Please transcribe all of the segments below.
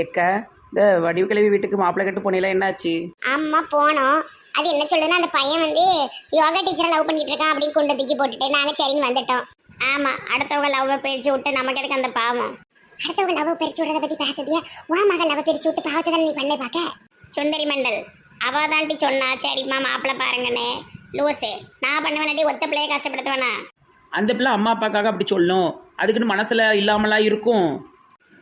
எக்கா இந்த வடிவு கிழவி வீட்டுக்கு மாப்பிள்ளை கட்டு போனீங்களா? என்னாச்சு? அம்மா போனோம். அது என்ன சொல்லுதுன்னா அந்த பையன் வந்து யோகா டீச்சரை லவ் பண்ணிட்டு இருக்கான் அப்படின்னு கொண்டு தூக்கி போட்டுட்டு நாங்க சரின்னு வந்துட்டோம். ஆமா அடுத்தவங்க லவ் பிரிச்சு விட்டு நமக்கு எடுக்க அந்த பாவம். அடுத்தவங்க லவ் பிரிச்சு விடுறத பத்தி பேசுதியா? உன் மகள் லவ் பிரிச்சு விட்டு பாவத்தை தான் நீ பண்ண பாக்க சுந்தரி மண்டல் அவ தாண்டி சொன்னா சரிம்மா மாப்பிள்ளை பாருங்கன்னு. லூசு. நான் பண்ணுவேனாட்டி ஒத்த பிள்ளைய கஷ்டப்படுத்துவேனா? அந்த பிள்ளை அம்மா அப்பாக்காக அப்படி சொல்லும். அதுக்குன்னு மனசில் இல்லாமலாம் இருக்கும்.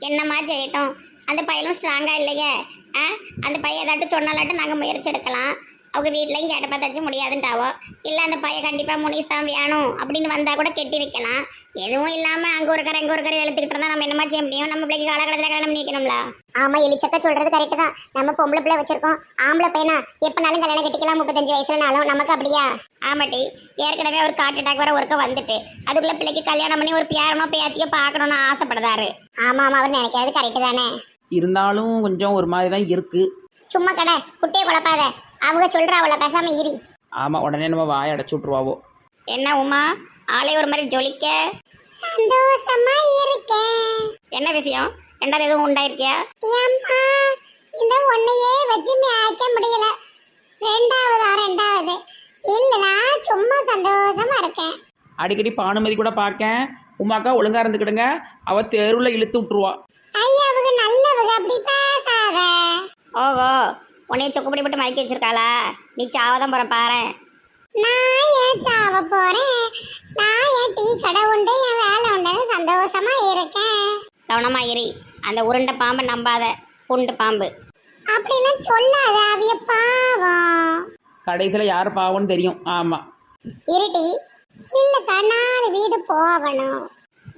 என்னம்மா செய்யட்டும்? அந்த பையனும் ஸ்ட்ராங்கா இல்லையே? ஆ? அந்த பையன் ஏதாட்டும் சொன்னாலாட்டும் நாங்கள் முயற்சி எடுக்கலாம். அவங்க வீட்லையும் கேட்ட பார்த்தாச்சும் முடியாதுன்ட்டாவோ? இல்லை அந்த பையன் கண்டிப்பாக முனிஸ் தான் வேணும் அப்படின்னு வந்தால் கூட கெட்டி வைக்கலாம். எதுவும் இல்லாமல் அங்கே ஒரு கரை இங்கே ஒரு கரை எழுத்துக்கிட்டு இருந்தால் நம்ம என்னமா செய்ய முடியும்? நம்ம பிள்ளைக்கு காலகட்டத்தில் கல்யாணம் பண்ணி வைக்கணும்ல ஆமாம் எலிச்சக்கா சொல்கிறது கரெக்டு தான். நம்ம பொம்பளை பிள்ளை வச்சிருக்கோம். ஆம்பளை பையனா எப்போனாலும் கல்யாணம் கட்டிக்கலாம் முப்பத்தஞ்சு வயசுலனாலும். நமக்கு அப்படியா ஆமாட்டி. ஏற்கனவே ஒரு கார்ட் அட்டாக் வர ஒருக்க வந்துட்டு. அதுக்குள்ள பிள்ளைக்கு கல்யாணம் பண்ணி ஒரு பேரனோ பேத்தியோ பார்க்கணும்னு ஆசைப்படுதாரு. ஆமா ஆமா அவர் நினைக்கிறது கரெக்டு தானே? இருந்தாலும் கொஞ்சம் ஒரு மாதிரி தான் இருக்குது சும்மா கடை குட்டையை குழப்பாத. அவங்க சொல்ற அவளை பேசாம இரி. ஆமாம் உடனே நம்ம வாயை அடைச்சி விட்ருவாவோ என்ன உமா ஆளே ஒரு மாதிரி ஜொலிக்க? சந்தோஷமா இருக்கேன் என்ன விஷயம்? ரெண்டாவது எதுவும் உண்டாயிருக்கியா? ஏம்மா இந்த ஒன்னையே வச்சு மேய்க்க முடியல. ரெண்டாவதா ரெண்டாவது. இல்ல நான் சும்மா சந்தோஷமா இருக்கேன். அடிக்கடி பானுமதி கூட பார்க்கேன். உமாக்கா ஒழுங்காக இருந்துக்கிடுங்க. அவள் தெருவில் இழுத்து விட்ருவா ஐயா அவங்க நல்லவங்க. அப்படி பேசாத. ஓஹோ உன்னைய சொக்குப்படி போட்டு மயக்கி வச்சிருக்காளா? நீ சாவதான் போற பாரு. நான் ஏன் சாவ போறேன்? நான் என் டீ கடை உண்டு என் வேலை உண்டு? சந்தோஷமா இருக்கேன் கவனமா இரு. அந்த உருண்டை பாம்பை நம்பாத. புண்டு பாம்பு. அப்படிலாம் சொல்லாத அவிய பாவம். கடைசியில் யார் பாவம்னு தெரியும். ஆமாம் இருட்டி இல்லக்கா நாலு வீடு போகணும்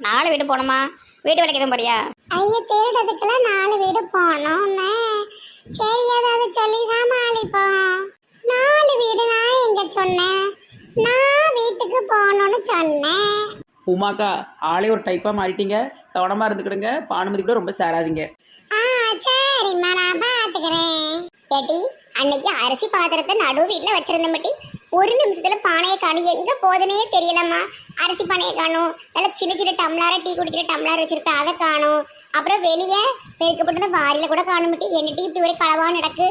நாலு வீடு போகணுமா? வீட்டு வேலைக்கு எதுவும் போறியா? ஐயா திருடதுக்கெல்லாம் நாலு வீடு போகணும்னு சரி ஏதாவது சொல்லி சமாளிப்போம். நாலு வீடு நான் எங்க சொன்னேன்? நான் வீட்டுக்கு போகணும்னு சொன்னேன். உமாக்கா ஆளே ஒரு டைப்பாக மாறிட்டீங்க. கவனமாக இருந்துக்கிடுங்க. பானுமதி கூட ரொம்ப சேராதீங்க. ஆ சரிம்மா நான் பாத்துக்கிறேன். ஏட்டி அன்னைக்கு அரிசி பாத்திரத்தை நடு வீட்டில் வச்சிருந்தேன் மட்டி ஒரு நிமிஷத்துல பானையை காணும் எங்க போதுனே தெரியலம்மா. அரிசி பானையை காணும். நல்ல சின்ன சின்ன டம்ளரை டீ குடிக்கிற டம்ளர் வச்சிருப்பேன். அதை காணும். அப்புறம் வெளியே பெருக்கப்பட்டது வாரியில கூட காணும் மட்டி என்ன டீ இப்படி ஒரு களவா நடக்கு.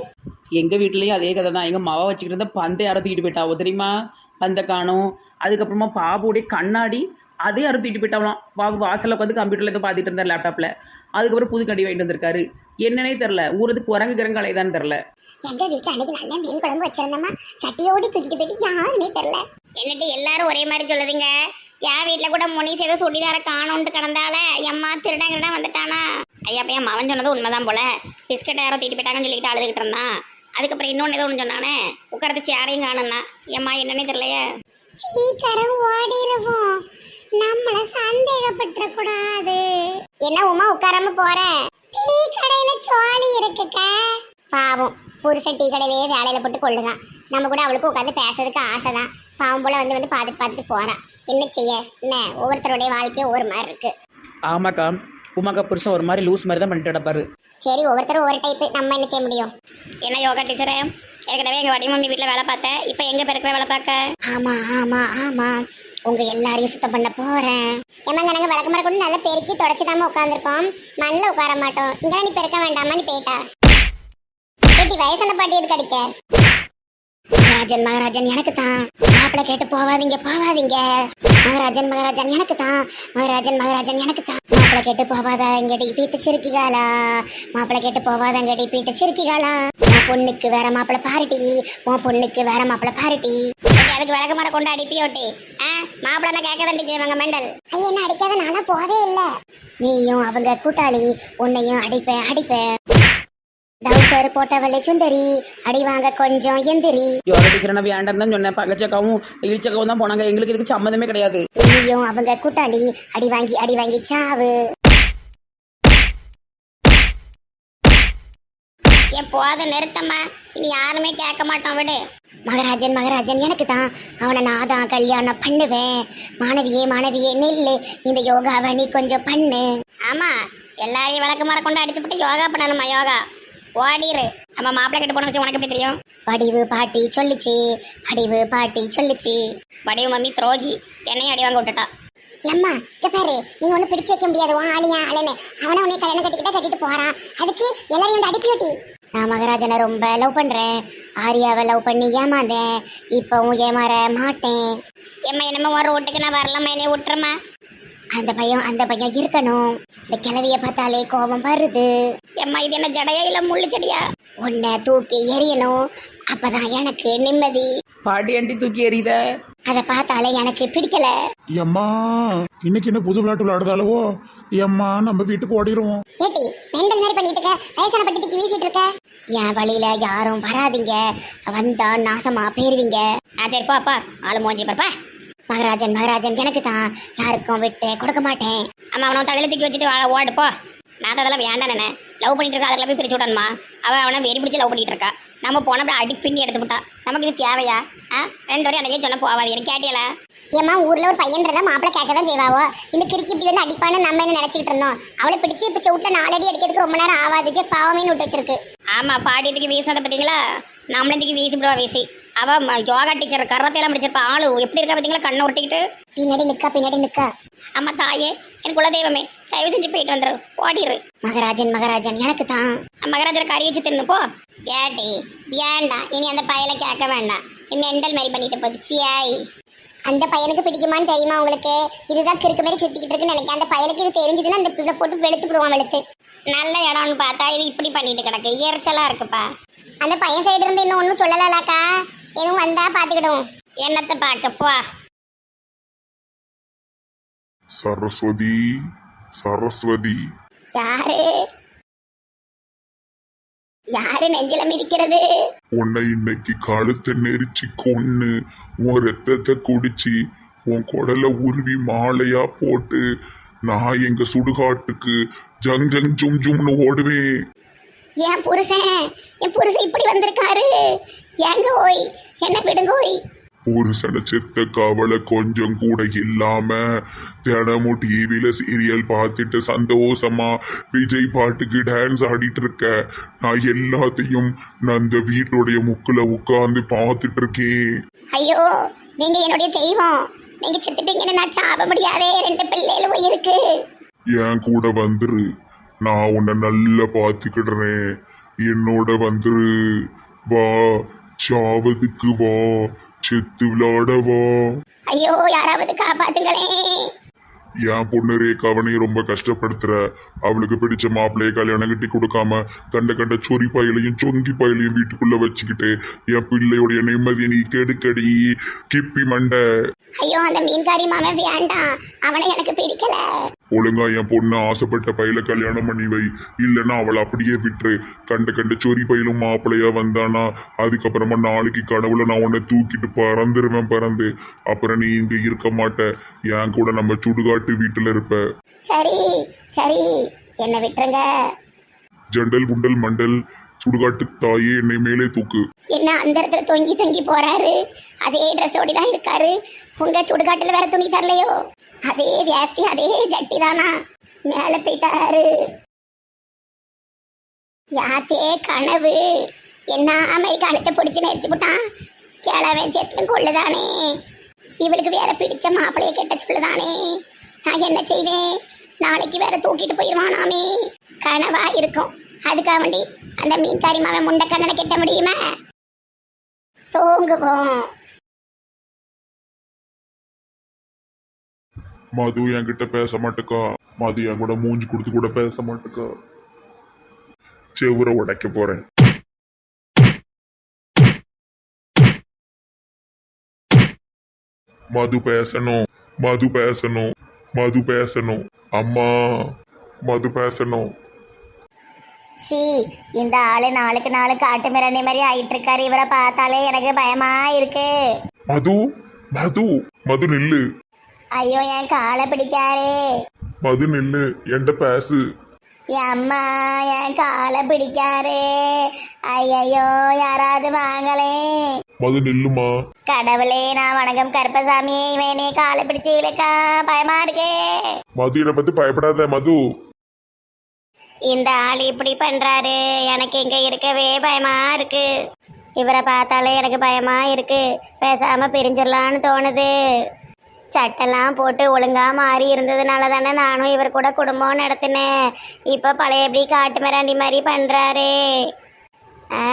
எங்கள் வீட்லேயும் அதே கதை தான். எங்கள் மாவை வச்சுக்கிட்டு இருந்த பந்தை யாரோ தூக்கிட்டு போயிட்டாவோ தெரியுமா? பந்தை காணும். அதுக்கப்புறமா பாபுடைய கண்ணாடி அதே யாரும் தூக்கிட்டு போயிட்டாவலாம் பாபு வாசலில் உட்காந்து கம்ப்யூட்டரில் ஏதோ பார்த்துட்டு இருந்தார் லேப்டாப்பில் அதுக்கப்புறம் புது கண்டி வாங்கிட்டு வந்திருக்காரு. என்னன்னே தெரில ஊரது குரங்கு கிரங்கு அலைதான்னு தெரில எங்க வீட்டுல அன்னைக்கு நல்ல மீன் குழம்பு வச்சிருந்தோமா சட்டியோடி தூக்கிட்டு போயிட்டு யாருமே தெரியல. என்னட்டு எல்லாரும் ஒரே மாதிரி சொல்லுதுங்க? என் வீட்டுல கூட முனிஸ் ஏதோ சுடிதார காணும்ட்டு கிடந்தால எம்மா திருடங்கிட்ட வந்துட்டானா? ஐயா பையன் மவன் சொன்னது உண்மைதான் போல. பிஸ்கட் யாரோ தீட்டு போயிட்டாங்கன்னு சொல்லிட்டு அழுதுகிட்டு இருந்தான். அதுக்கப்புறம் இன்னொன்று ஏதோ ஒன்று சொன்னானே உட்காரத்து சேரையும் காணும்னா. எம்மா என்னன்னே தெரியலையே. சீக்கிரம் ஓடிடுவோம் நம்மள சந்தேகப்பட்ட கூடாது என்ன உமா உட்காராம போறேன் டீ கடையில சோழி இருக்குக்க. பாவம் புருஷன் டீ கடையிலேயே வேலையில போட்டு கொள்ளுதான். நம்ம கூட அவளுக்கு உட்காந்து பேசுறதுக்கு ஆசை தான் பாவம் போல வந்து வந்து பார்த்துட்டு பார்த்துட்டு போறான் என்ன செய்ய? என்ன? ஒவ்வொருத்தருடைய வாழ்க்கையும் ஒவ்வொரு மாதிரி இருக்கு. ஆமாக்கா உமாக்கா புருஷன் ஒரு மாதிரி லூஸ் மாதிரி தான் பண்ணிட்டு கிடப்பாரு. சரி ஒவ்வொருத்தரும் ஒவ்வொரு டைப் நம்ம என்ன செய்ய முடியும்? என்ன யோகா டீச்சரே ஏற்கனவே எங்க வடிமம்மி வீட்டில் வேலை பார்த்தேன் இப்போ எங்க பெருக்கிற வேலை பார்க்க? ஆமா ஆமா ஆமா. உங்க எல்லாரையும் சுத்தம் பண்ண போறேன். ஏமாங்க நாங்க விளக்க மரம் கொண்டு நல்லா பெருக்கி தொடச்சு தாம உட்காந்துருக்கோம் மண்ணில் உட்கார மாட்டோம். இங்கே நீ பெருக்க வேண்டாமா? நீ போயிட்டா. பேட்டி வயசான பாட்டி எதுக்கு அடிக்க? மகாராஜன் மகாராஜன் எனக்கு தான் மாப்பிள்ளை கேட்டு போவாதீங்க போவாதீங்க. மகாராஜன் மகாராஜன் எனக்கு தான் மகாராஜன் மகாராஜன் எனக்கு தான் மாப்பிள்ளை கேட்டு போவாத இங்கடி பீத்து சிரிக்கிகாலா மாப்பிள்ளை கேட்டு போவாத இங்கடி பீத்து சிரிக்கிகாலா உன் பொண்ணுக்கு வேற மாப்பிள்ளை பாருட்டி உன் பொண்ணுக்கு வேற மாப்பிள்ளை பாருட்டி அதுக்கு விளக்க மரம் கொண்டு அடிப்பியோட்டி மாப்பிள்ளை கேட்க தண்டி செய்வாங்க மெண்டல்? ஐயா என்ன அடிக்காத நானா போவே இல்லை. நீயும் அவங்க கூட்டாளி உன்னையும் அடிப்பேன் அடிப்பேன். டவுசர் போட்டவளை சுந்தரி அடி வாங்க கொஞ்சம் எந்திரி. யோகா டீச்சர் நான் வேண்டாம் தான் சொன்னேன். பங்கச்சக்காவும் இழிச்சக்காவும் தான் போனாங்க. எங்களுக்கு இதுக்கு சம்மந்தமே கிடையாது. நீயும் அவங்க கூட்டாளி அடி வாங்கி அடி வாங்கி சாவு. எப்போது நிறுத்தம்மா. இனி யாருமே கேட்க மாட்டோம் விடு. மகராஜன் மகராஜன் எனக்கு தான். அவனை நான் தான் கல்யாணம் பண்ணுவேன். மாணவியே மாணவியே நில்லு. இந்த யோகாவை நீ கொஞ்சம் பண்ணு. ஆமா எல்லாரையும் விளக்கு மர கொண்டு அடிச்சு போட்டு யோகா பண்ணணுமா யோகா? ஓடிரு. நம்ம மாப்பிள்ளை கிட்ட போன உனக்கு எப்படி தெரியும்? வடிவு பாட்டி சொல்லுச்சு. வடிவு பாட்டி சொல்லுச்சு. வடிவு மம்மி துரோகி. என்னையும் அடி வாங்க விட்டுட்டா. ஏம்மா இங்க பாரு. நீ ஒண்ணு பிடிச்சு வைக்க முடியாது. உன் ஆளியா ஆளுன்னு. அவனை உன்னை கல்யாணம் கட்டிக்கிட்டா கட்டிட்டு போறான் அதுக்கு எல்லாரையும் வந்து அடிப்பி விட்டி நான் மகராஜனை ரொம்ப லவ் பண்றேன். ஆரியாவை லவ் பண்ணி ஏமாந்தேன். இப்பவும் ஏமாற மாட்டேன். ஏம்மா என்னமோ ஒரு வீட்டுக்கு நான் வரலாமா? என்னை விட்டுறமா அந்த பையன் அந்த பையன் இருக்கணும். இந்த கிளவிய பார்த்தாலே கோபம் வருது. எம்மா இது என்ன ஜடையா இல்ல முள்ளு செடியா? உன்னை தூக்கி எறியணும். அப்பதான் எனக்கு நிம்மதி. பாட்டி ஆண்டி தூக்கி எறித அதை பார்த்தாலே எனக்கு பிடிக்கல. எம்மா இன்னைக்கு என்ன புது விளையாட்டு விளையாடுதாலவோ எம்மா நம்ம வீட்டுக்கு ஓடிடுவோம் ஏட்டி மெண்டல் மாதிரி பண்ணிட்டு இருக்க? வயசான பட்டி தூக்கி வீசிட்டு இருக்க? என் வழியில யாரும் வராதீங்க. வந்தா நாசமா போயிருவீங்க. ஆ சரி பாப்பா ஆளு மோஞ்சி பாப்பா மகராஜன் மகராஜன் எனக்கு தான் யாருக்கும் விட்டு கொடுக்க மாட்டேன். ஆமா அவனை தலையில தூக்கி வச்சுட்டு வாழ ஓடு போ. நான் அதெல்லாம் வேண்டாம் நினை. லவ் பண்ணிட்டு இருக்கா அதுல போய் பிரிச்சு விடணுமா? அவன் அவனை வெறி பிடிச்சி லவ் பண்ணிட்டு இருக்கா. நம்ம போன அப்படியே அடி பின்னி எடுத்து விட்டா. நமக்கு இது தேவையா? ஆ? ரெண்டு வரையும் அன்னைக்கே சொன்ன போவாது. எனக்கு கேட்டியல? ஏமா ஊர்ல ஒரு பையன் இருந்தா மாப்பிள்ள கேட்க தான் செய்வாவோ? இந்த கிறுக்கி இப்படி வந்து அடிப்பான்னு நம்ம என்ன நினைச்சிட்டு இருந்தோம்? அவளை பிடிச்சு இப்ப செவுட்ல நாலடி அடிக்கிறதுக்கு ரொம்ப நேரம் ஆகாது சே பாவமே விட்டு வச்சிருக்கு. ஆமா பாட்டியத்துக்கு வீசினதை பார்த்தீங்களா? நம்மளதுக்கு வீசி விடுவா வீசி. அவ ம- யோகா டீச்சர் கரத்தையெல்லாம் முடிச்சிருப்பா ஆளு எப்படி இருக்கா பார்த்தீங்களா? கண்ணை ஒட்டிக்கிட்டு பின்னாடி நிக்கா பின்னாடி நிக்கா. அம்மா தாயே என் குலதெய்வமே. தயவு செஞ்சு போயிட்டு வந்துரு. ஓடிரு. மகராஜன் மகராஜன் எனக்கு தான். மகராஜனை கறி வச்சு தின்னு போ. ஏட்டி ஏண்டா இனி அந்த பயலை கேட்க வேண்டாம் மெண்டல் மாதிரி பண்ணிட்டு போகுது. சியாய் அந்த பையனுக்கு பிடிக்குமான்னு தெரியுமா உங்களுக்கு? இதுதான் கிறுக்கு மாதிரி சுத்திக்கிட்டு இருக்குன்னு நினைக்கிறேன். அந்த பையனுக்கு இது தெரிஞ்சதுன்னா அந்த பிள்ளை போட்டு வெளுத்து விடுவான் வெளுத்து. நல்ல இடம்னு பார்த்தா இது இப்படி பண்ணிட்டு கிடக்கு. எரிச்சலா இருக்குப்பா. அந்த பையன் சைடு இருந்து இன்னும் ஒன்றும் சொல்லலாக்கா எதுவும் வந்தா பார்த்துக்கிடும் என்னத்தை பார்க்க போ சரஸ்வதி சரஸ்வதி. யாரு? யாரு நெஞ்சில மிதிக்கிறது? உன்னை இன்னைக்கு கழுத்தை நெரிச்சு கொன்னு உன் ரத்தத்தை குடிச்சு உன் குடலை உருவி மாலையா போட்டு நான் எங்க சுடுகாட்டுக்கு ஜங் ஜங் ஜும் ஜும்னு ஓடுவேன். என் புருஷன் என் புருஷன் இப்படி வந்திருக்காரு. ஏங்க ஓய் என்ன விடுங்க ஓய். புருஷனை செத்த கவலை கொஞ்சம் கூட இல்லாம தினமும் டிவியில சீரியல் பார்த்துட்டு சந்தோஷமா விஜய் பாட்டுக்கு டான்ஸ் ஆடிட்டு இருக்க. நான் எல்லாத்தையும் நான் அந்த வீட்டுடைய முக்குல உட்கார்ந்து பார்த்துட்டு இருக்கேன். ஐயோ நீங்க என்னுடைய தெய்வம். நீங்க செத்துட்டீங்கன்னு நான் சாப முடியாதே ரெண்டு பிள்ளைகளும் இருக்கு. என் கூட வந்துரு. நான் உன்னை நல்லா பார்த்துக்கிடுறேன். என்னோட வந்துரு. வா சாவதுக்கு வா செத்து விளையாட வா. ஐயோ யாராவது காப்பாத்துங்களேன் என் பொண்ணு ரேகாவனை ரொம்ப கஷ்டப்படுத்துற. அவளுக்கு பிடிச்ச மாப்பிள்ளைய கல்யாணம் கட்டி கொடுக்காம கண்ட கண்ட சொறி பயலையும் சொங்கி பயலையும் வீட்டுக்குள்ள வச்சுக்கிட்டு என் பிள்ளையுடைய நிம்மதியை நீ கெடுக்கடி. கிப்பி மண்டை. ஐயோ அந்த மீன்காரி மாமன் வேண்டாம். அவனை எனக்கு பிடிக்கல. ஒழுங்கா என் பொண்ணு ஆசைப்பட்ட பையில கல்யாணம் பண்ணி வை. இல்லைன்னா அவளை அப்படியே விட்டுரு. கண்ட கண்ட சொறி பையிலும் மாப்பிள்ளையா வந்தானா. அதுக்கப்புறமா நாளைக்கு கடவுளை நான் உன்னை தூக்கிட்டு பறந்துருவேன் பறந்து. அப்புறம் நீ இங்க இருக்க மாட்ட. என் கூட நம்ம சுடுகாட்டு வீட்டுல இருப்ப. சரி சரி. என்ன விட்டுருங்க. ஜண்டல் குண்டல் மண்டல் சுடுகாட்டு தாயே என்னை மேலே தூக்கு. என்ன அந்த இடத்துல தொங்கி தொங்கி போறாரு? அதே ட்ரெஸ்ஸோடி தான் இருக்காரு. உங்க சுடுகாட்டுல வேற துணி தரலையோ? அதே வேஷ்டி அதே ஜட்டி தானா மேல போயிட்டாரு. யாத்தே கனவு. என்ன அமை கழுத்தை பிடிச்சு நெரிச்சு போட்டான்? கிழவன் செத்து கொள்ளுதானே? இவளுக்கு வேற பிடிச்ச மாப்பிளைய கெட்ட சொல்லுதானே? நான் என்ன செய்வேன்? நாளைக்கு வேற தூக்கிட்டு போயிடுவானாமே கனவா இருக்கும். அதுக்காக வேண்டி அந்த மீன் மாவன் முண்டை கண்ணனை கெட்ட முடியுமா? தூங்குவோம். மது என்கிட்ட பேச மாட்டேக்கா. மது என் கூட மூஞ்சி கொடுத்து கூட பேச மாட்டேக்கா. செவுரை உடைக்க போறேன். மது பேசணும். மது பேசணும். மது பேசணும். அம்மா மது பேசணும். சி இந்த ஆளு நாளுக்கு நாளு காட்டு மிராண்டி மாதிரி ஆயிட்டு இருக்காரு இவரை பார்த்தாலே எனக்கு பயமா இருக்கு. மது மது மது நில்லு. ஐயோ என் காலை பிடிக்காரே. மது நில்லு என்கிட்ட பேசு. என் அம்மா என் காலை பிடிக்காரே. ஐயையோ யாராவது வாங்களே. மது நில்லுமா? கடவுளே நான் வணக்கம் கருப்பசாமி இவனே காலை பிடிச்சு இழுக்கா பயமா இருக்கே. மது என்னை பத்தி பயப்படாத மது. இந்த ஆள் இப்படி பண்றாரு? எனக்கு இங்க இருக்கவே பயமா இருக்கு. இவரை பார்த்தாலே எனக்கு பயமா இருக்கு. பேசாம பிரிஞ்சிடலான்னு தோணுது. சட்டெல்லாம் போட்டு ஒழுங்காக மாறி இருந்ததுனால தானே நானும் இவர் கூட குடும்பம் நடத்தினேன். இப்போ பழைய எப்படி காட்டு மிராண்டி மாதிரி பண்ணுறாரு ஆ.